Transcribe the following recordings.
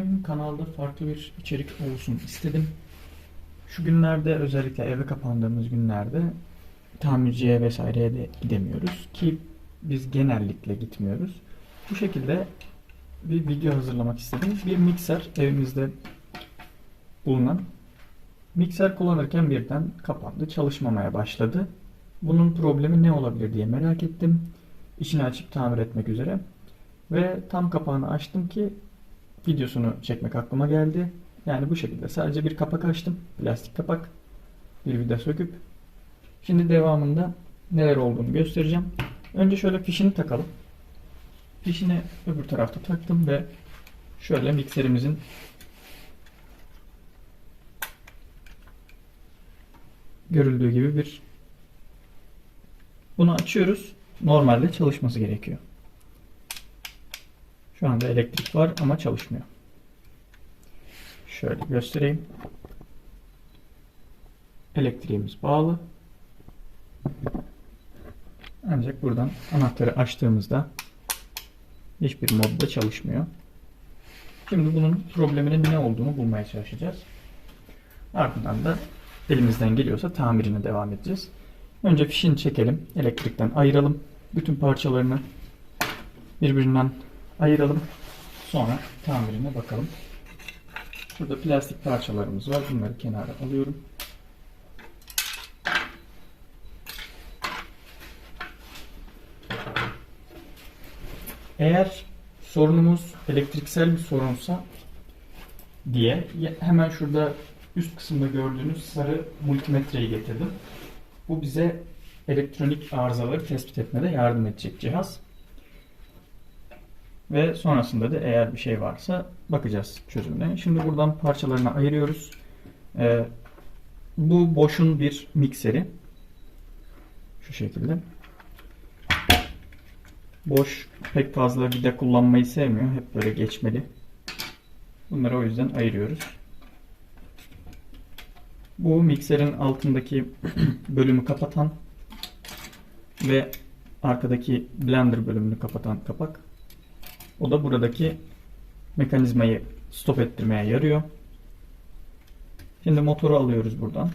Bugün kanalda farklı bir içerik olsun istedim. Şu günlerde özellikle eve kapandığımız günlerde tamirciye vesaireye de gidemiyoruz ki biz genellikle gitmiyoruz. Bu şekilde bir video hazırlamak istedim. Bir mikser evimizde bulunan mikser kullanırken birden kapandı, çalışmamaya başladı. Bunun problemi ne olabilir diye merak ettim. İçini açıp tamir etmek üzere. Ve tam kapağını açtım ki videosunu çekmek aklıma geldi. Yani bu şekilde sadece bir kapak açtım. Plastik kapak. Bir vida söküp. Şimdi devamında neler olduğunu göstereceğim. Önce şöyle fişini takalım. Fişini öbür tarafta taktım ve şöyle mikserimizin görüldüğü gibi bir bunu açıyoruz. Normalde çalışması gerekiyor. Şu anda elektrik var ama çalışmıyor. Şöyle göstereyim. Elektriğimiz bağlı. Ancak buradan anahtarı açtığımızda hiçbir modda çalışmıyor. Şimdi bunun probleminin ne olduğunu bulmaya çalışacağız. Ardından da elimizden geliyorsa tamirine devam edeceğiz. Önce fişini çekelim. Elektrikten ayıralım. Bütün parçalarını birbirinden ayıralım. Sonra tamirine bakalım. Burada plastik parçalarımız var. Bunları kenara alıyorum. Eğer sorunumuz elektriksel bir sorunsa diye hemen şurada üst kısımda gördüğünüz sarı multimetreyi getirdim. Bu bize elektronik arızaları tespit etmede yardım edecek cihaz. Ve sonrasında da eğer bir şey varsa bakacağız çözümüne. Şimdi buradan parçalarını ayırıyoruz. Ee, bu boşun bir mikseri. Şu şekilde. Boş pek fazla vida kullanmayı sevmiyor. Hep böyle geçmeli. Bunları o yüzden ayırıyoruz. Bu mikserin altındaki bölümü kapatan ve arkadaki blender bölümünü kapatan kapak. O da buradaki mekanizmayı stop ettirmeye yarıyor. Şimdi motoru alıyoruz buradan.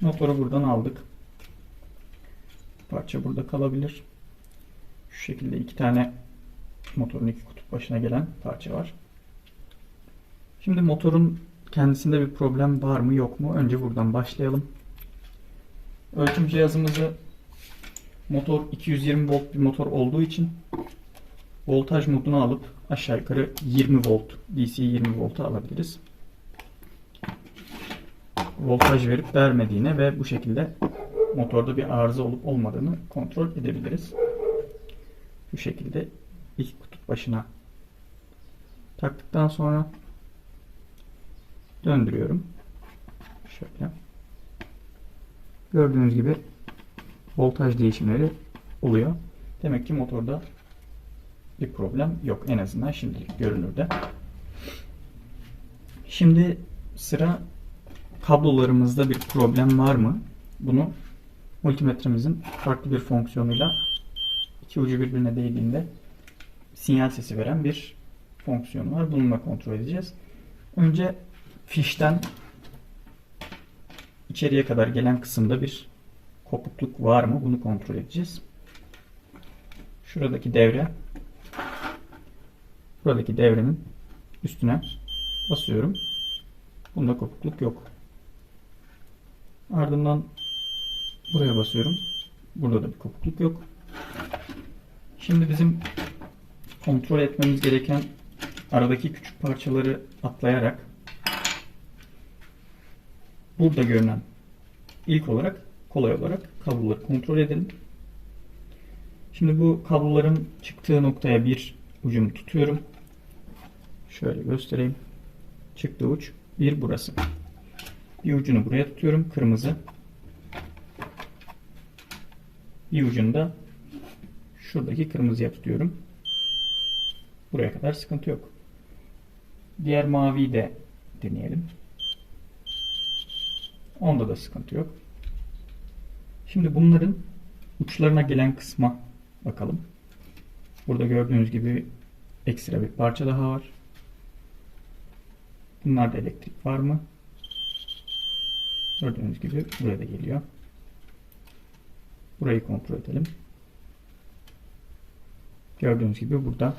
Motoru buradan aldık. Parça burada kalabilir. Şu şekilde iki tane motorun iki kutup başına gelen parça var. Şimdi motorun kendisinde bir problem var mı yok mu? Önce buradan başlayalım. Ölçüm cihazımızı motor 220 volt bir motor olduğu için voltaj modunu alıp aşağı yukarı 20 volt DC 20 volta alabiliriz. Voltaj verip vermediğine ve bu şekilde motorda bir arıza olup olmadığını kontrol edebiliriz. Bu şekilde iki kutup başına taktıktan sonra döndürüyorum. Şöyle. Gördüğünüz gibi voltaj değişimleri oluyor. Demek ki motorda bir problem yok. En azından şimdilik görünürde. Şimdi sıra kablolarımızda bir problem var mı? Bunu multimetremizin farklı bir fonksiyonuyla iki ucu birbirine değdiğinde sinyal sesi veren bir fonksiyonu var. Bununla kontrol edeceğiz. Önce fişten içeriye kadar gelen kısımda bir kopukluk var mı? Bunu kontrol edeceğiz. Şuradaki devre buradaki devrenin üstüne basıyorum. Bunda kopukluk yok. Ardından buraya basıyorum. Burada da bir kopukluk yok. Şimdi bizim kontrol etmemiz gereken aradaki küçük parçaları atlayarak burada görünen ilk olarak kolay olarak kabloları kontrol edelim. Şimdi bu kabloların çıktığı noktaya bir ucumu tutuyorum. Şöyle göstereyim. Çıktığı uç bir burası. Bir ucunu buraya tutuyorum. Kırmızı. Bir ucunu da şuradaki kırmızıya tutuyorum. Buraya kadar sıkıntı yok. Diğer maviyi de deneyelim. Onda da sıkıntı yok. Şimdi bunların uçlarına gelen kısma bakalım. Burada gördüğünüz gibi ekstra bir parça daha var. Bunlarda elektrik var mı? Gördüğünüz gibi buraya da geliyor. Burayı kontrol edelim. Gördüğünüz gibi burada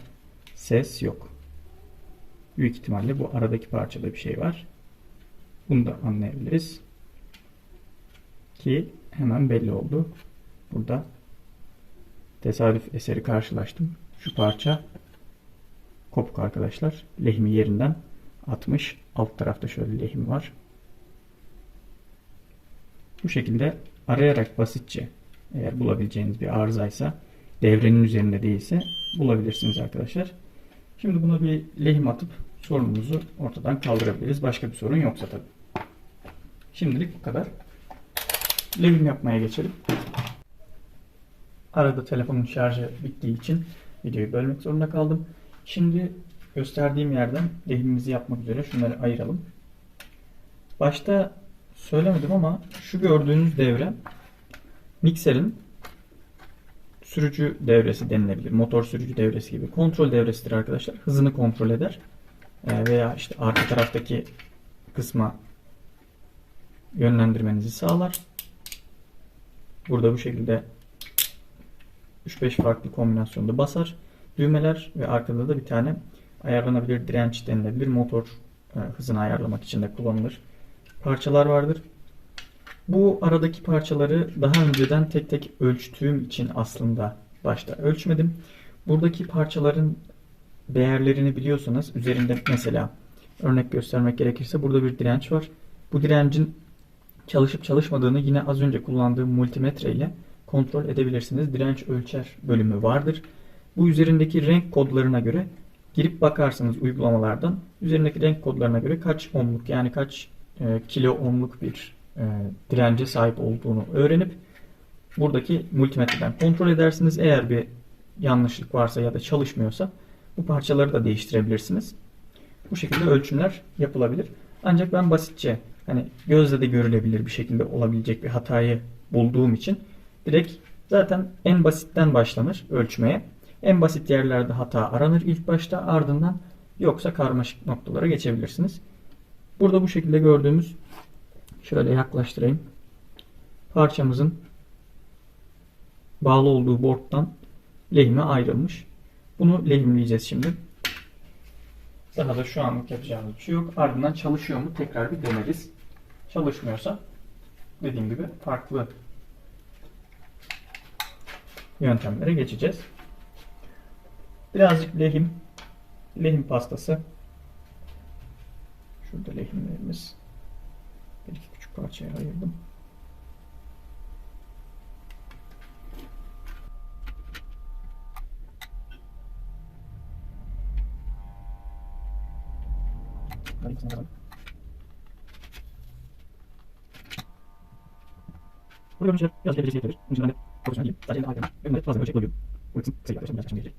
ses yok. Büyük ihtimalle bu aradaki parçada bir şey var. Bunu da anlayabiliriz. Ki hemen belli oldu. Burada tesadüf eseri karşılaştım. Şu parça kopuk arkadaşlar. Lehimi yerinden atmış. Alt tarafta şöyle lehim var. Bu şekilde arayarak basitçe eğer bulabileceğiniz bir arızaysa devrenin üzerinde değilse bulabilirsiniz arkadaşlar. Şimdi buna bir lehim atıp sorunumuzu ortadan kaldırabiliriz. Başka bir sorun yoksa tabii. Şimdilik bu kadar. Lehim yapmaya geçelim. Arada telefonun şarjı bittiği için videoyu bölmek zorunda kaldım. Şimdi gösterdiğim yerden lehimimizi yapmak üzere şunları ayıralım. Başta söylemedim ama şu gördüğünüz devre mikserin sürücü devresi denilebilir. Motor sürücü devresi gibi. Kontrol devresidir arkadaşlar. Hızını kontrol eder. Ee, veya işte arka taraftaki kısma yönlendirmenizi sağlar. Burada bu şekilde 3-5 farklı kombinasyonda basar. Düğmeler ve arkada da bir tane ayarlanabilir direnç denilebilir. Motor e, hızını ayarlamak için de kullanılır. Parçalar vardır. Bu aradaki parçaları daha önceden tek tek ölçtüğüm için aslında başta ölçmedim. Buradaki parçaların değerlerini biliyorsanız üzerinde mesela örnek göstermek gerekirse burada bir direnç var. Bu direncin çalışıp çalışmadığını yine az önce kullandığım multimetre ile kontrol edebilirsiniz. Direnç ölçer bölümü vardır. Bu üzerindeki renk kodlarına göre girip bakarsınız uygulamalardan. Üzerindeki renk kodlarına göre kaç ohmluk yani kaç e, kilo ohmluk bir e, dirence sahip olduğunu öğrenip buradaki multimetreden kontrol edersiniz. Eğer bir yanlışlık varsa ya da çalışmıyorsa bu parçaları da değiştirebilirsiniz. Bu şekilde ölçümler yapılabilir. Ancak ben basitçe hani gözle de görülebilir bir şekilde olabilecek bir hatayı bulduğum için direkt zaten en basitten başlanır ölçmeye. En basit yerlerde hata aranır ilk başta ardından yoksa karmaşık noktalara geçebilirsiniz. Burada bu şekilde gördüğümüz şöyle yaklaştırayım. Parçamızın bağlı olduğu boardtan lehime ayrılmış. Bunu lehimleyeceğiz şimdi. Daha da şu anlık yapacağımız bir şey yok. Ardından çalışıyor mu tekrar bir deneriz. Çalışmıyorsa dediğim gibi farklı yöntemlere geçeceğiz. Birazcık lehim, lehim pastası. Şurada lehimlerimiz. Bir iki küçük parçaya ayırdım. Burada görmüşler biraz derecesi getirir. Bunun için ben de profesyonel değilim. Sadece elimde. Ve bunları fazla ölçekle alıyorum. Bu kısım kısa arkadaşlar. Biraz kaçım gelecek.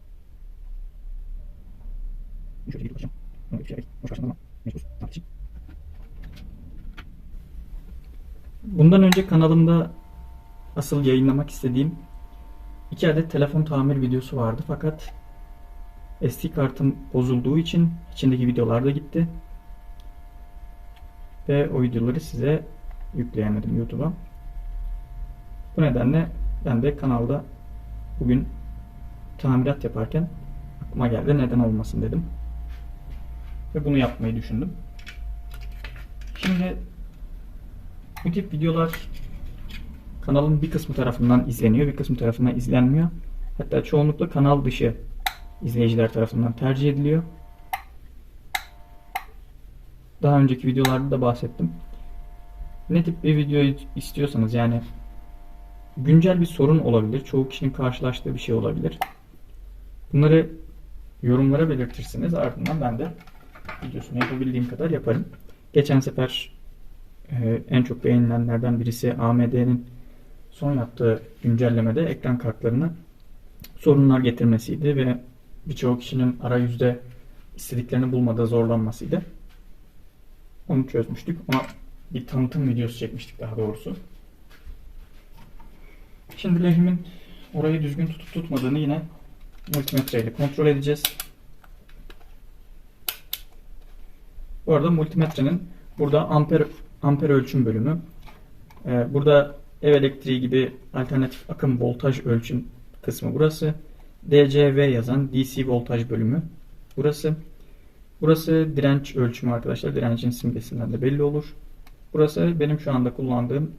Şöyle gidip bakacağım. Bunu bir şey yapayım. Boş başladım ama mecbur. Tamam için. Bundan önce kanalımda asıl yayınlamak istediğim iki adet telefon tamir videosu vardı fakat SD kartım bozulduğu için içindeki videolar da gitti. Ve o videoları size yükleyemedim YouTube'a. Bu nedenle ben de kanalda bugün tamirat yaparken aklıma geldi neden olmasın dedim. Ve bunu yapmayı düşündüm. Şimdi bu tip videolar kanalın bir kısmı tarafından izleniyor, bir kısmı tarafından izlenmiyor. Hatta çoğunlukla kanal dışı izleyiciler tarafından tercih ediliyor. Daha önceki videolarda da bahsettim. Ne tip bir video istiyorsanız yani güncel bir sorun olabilir. Çoğu kişinin karşılaştığı bir şey olabilir. Bunları yorumlara belirtirsiniz. Ardından ben de videosunu yapabildiğim kadar yaparım. Geçen sefer e, en çok beğenilenlerden birisi AMD'nin son yaptığı güncellemede ekran kartlarına sorunlar getirmesiydi ve birçok kişinin arayüzde istediklerini bulmada zorlanmasıydı. Onu çözmüştük ama bir tanıtım videosu çekmiştik daha doğrusu. Şimdi lehimin orayı düzgün tutup tutmadığını yine multimetre ile kontrol edeceğiz. Bu arada multimetrenin burada amper amper ölçüm bölümü. Ee, burada ev elektriği gibi alternatif akım voltaj ölçüm kısmı burası. DCV yazan DC voltaj bölümü burası. Burası direnç ölçümü arkadaşlar. Direncin simgesinden de belli olur. Burası benim şu anda kullandığım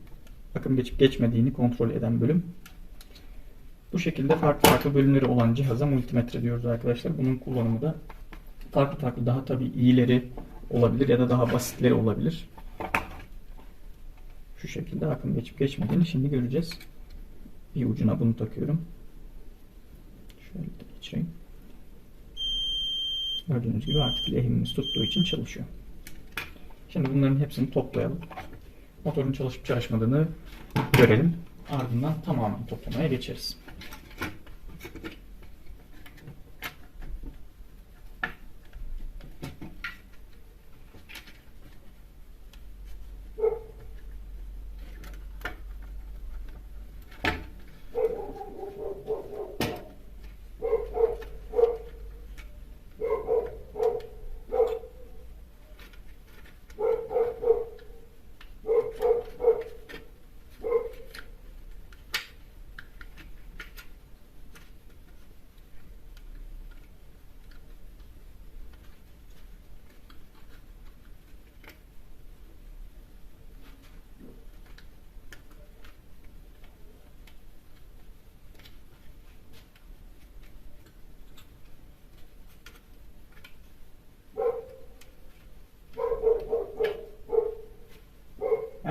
akım geçip geçmediğini kontrol eden bölüm. Bu şekilde farklı farklı bölümleri olan cihaza multimetre diyoruz arkadaşlar. Bunun kullanımı da farklı farklı daha tabii iyileri olabilir ya da daha basitleri olabilir. Şu şekilde akım geçip geçmediğini şimdi göreceğiz. Bir ucuna bunu takıyorum. Şöyle geçireyim. Gördüğünüz gibi artık lehimimiz tuttuğu için çalışıyor. Şimdi bunların hepsini toplayalım. Motorun çalışıp çalışmadığını görelim. Ardından tamamen toplamaya geçeriz.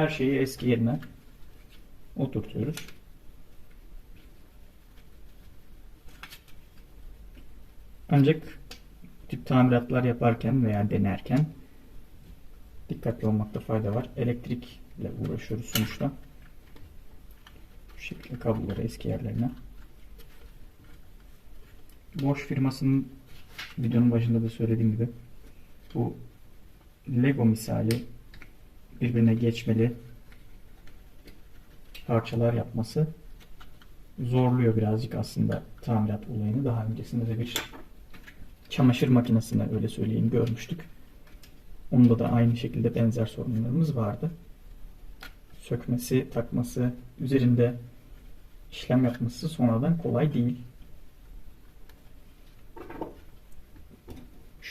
Her şeyi eski yerine oturtuyoruz. Ancak tip tamiratlar yaparken veya denerken dikkatli olmakta fayda var. Elektrikle uğraşıyoruz sonuçta. Bu şekilde kabloları eski yerlerine. Bosch firmasının videonun başında da söylediğim gibi bu Lego misali birbirine geçmeli parçalar yapması zorluyor birazcık aslında tamirat olayını. Daha öncesinde de bir çamaşır makinesine öyle söyleyeyim görmüştük. Onda da aynı şekilde benzer sorunlarımız vardı. Sökmesi, takması, üzerinde işlem yapması sonradan kolay değil.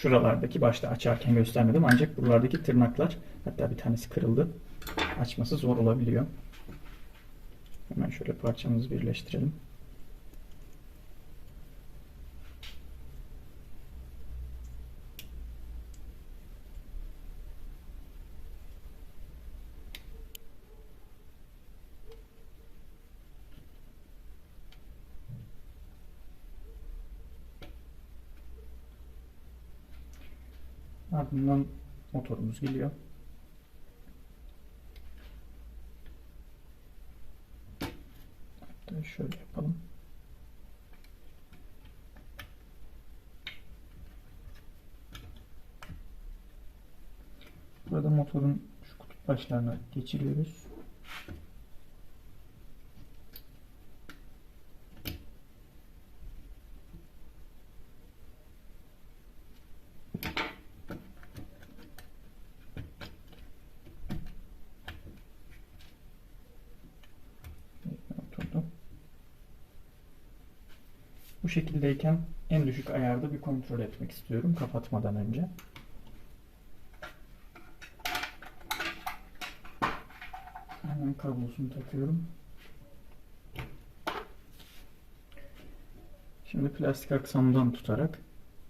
Şuralardaki başta açarken göstermedim ancak buralardaki tırnaklar hatta bir tanesi kırıldı. Açması zor olabiliyor. Hemen şöyle parçamızı birleştirelim. Ardından motorumuz geliyor. Şöyle yapalım. Burada motorun şu kutup başlarına geçiriyoruz. oturdu. Bu şekildeyken en düşük ayarda bir kontrol etmek istiyorum kapatmadan önce. Hemen kablosunu takıyorum. Şimdi plastik aksamdan tutarak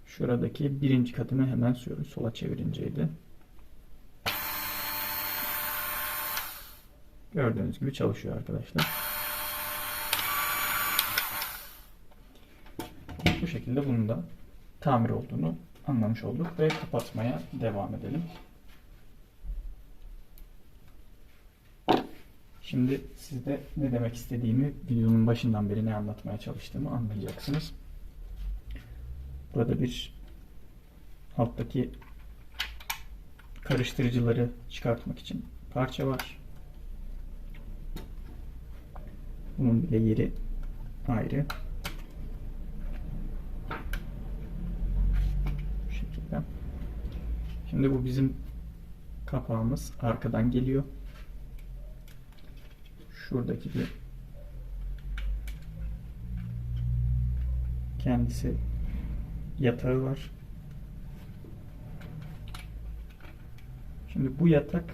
şuradaki birinci katını hemen şöyle sola çevirinceydi. Gördüğünüz gibi çalışıyor arkadaşlar. Bu şekilde bunun da tamir olduğunu anlamış olduk ve kapatmaya devam edelim. Şimdi siz de ne demek istediğimi videonun başından beri ne anlatmaya çalıştığımı anlayacaksınız. Burada bir alttaki karıştırıcıları çıkartmak için parça var. Bunun bile yeri ayrı. Bu şekilde. Şimdi bu bizim kapağımız arkadan geliyor. Şuradaki bir kendisi yatağı var. Şimdi bu yatak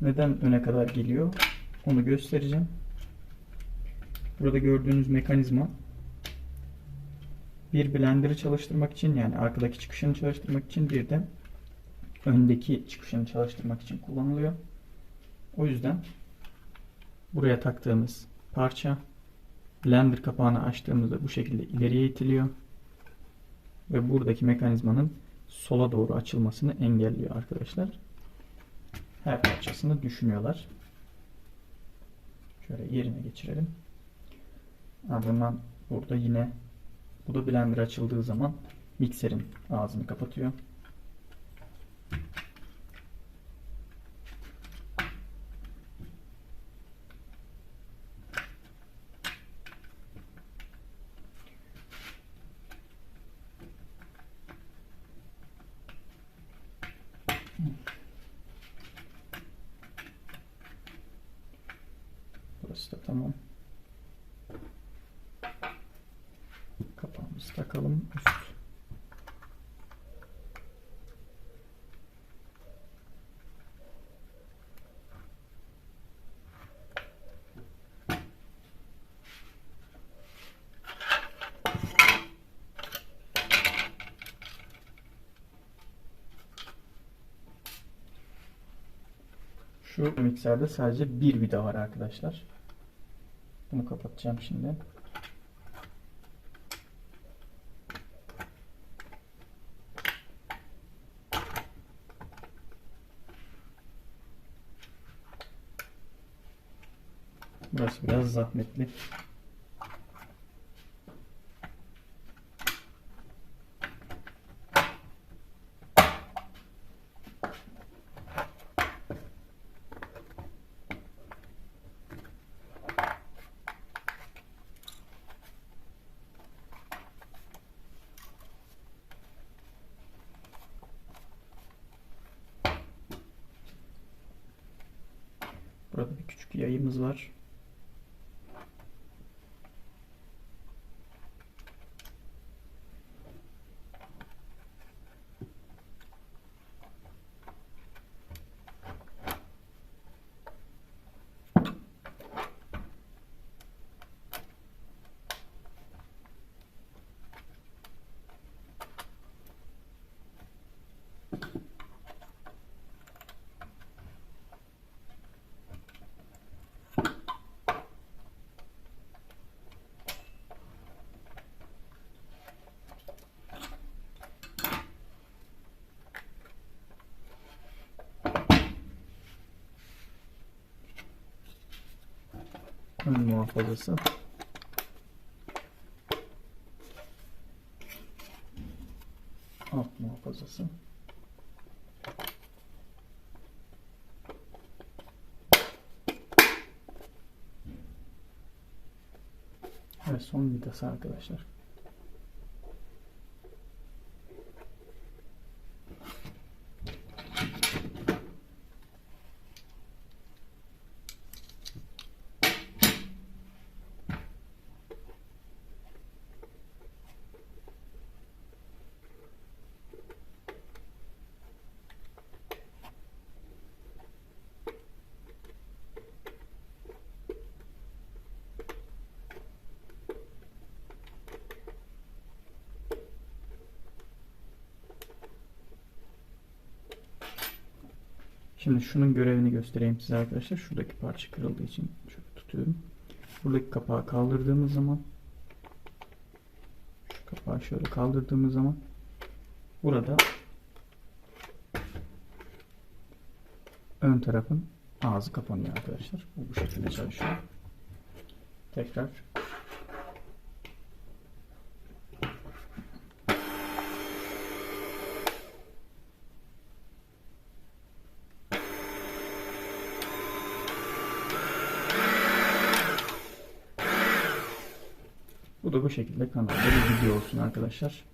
neden öne kadar geliyor? Onu göstereceğim. Burada gördüğünüz mekanizma bir blender'ı çalıştırmak için yani arkadaki çıkışını çalıştırmak için bir de öndeki çıkışını çalıştırmak için kullanılıyor. O yüzden buraya taktığımız parça blender kapağını açtığımızda bu şekilde ileriye itiliyor ve buradaki mekanizmanın sola doğru açılmasını engelliyor arkadaşlar. Her parçasını düşünüyorlar. Şöyle yerine geçirelim. Ardından burada yine bu da blender açıldığı zaman mikserin ağzını kapatıyor. Burası da tamam. Takalım. Üst. Şu mikserde sadece bir vida var arkadaşlar. Bunu kapatacağım şimdi. Burası biraz zahmetli. Burada bir küçük yayımız var. Ön muhafazası. Alt muhafazası. Ve son vidası arkadaşlar. Şimdi şunun görevini göstereyim size arkadaşlar. Şuradaki parça kırıldığı için şöyle tutuyorum. Buradaki kapağı kaldırdığımız zaman şu kapağı şöyle kaldırdığımız zaman burada ön tarafın ağzı kapanıyor arkadaşlar. Bu, bu şekilde çalışıyor. Tekrar şekilde kanalda bir video olsun arkadaşlar.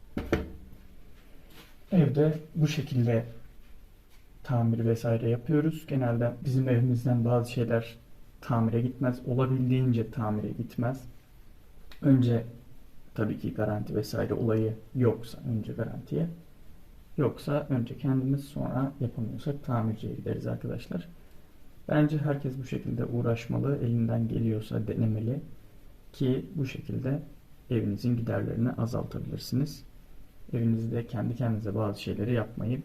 Evde bu şekilde tamir vesaire yapıyoruz. Genelde bizim evimizden bazı şeyler tamire gitmez. Olabildiğince tamire gitmez. Önce tabii ki garanti vesaire olayı yoksa önce garantiye. Yoksa önce kendimiz sonra yapamıyorsak tamirciye gideriz arkadaşlar. Bence herkes bu şekilde uğraşmalı, elinden geliyorsa denemeli ki bu şekilde evinizin giderlerini azaltabilirsiniz. Evinizde kendi kendinize bazı şeyleri yapmayı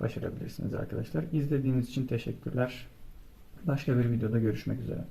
başarabilirsiniz arkadaşlar. İzlediğiniz için teşekkürler. Başka bir videoda görüşmek üzere.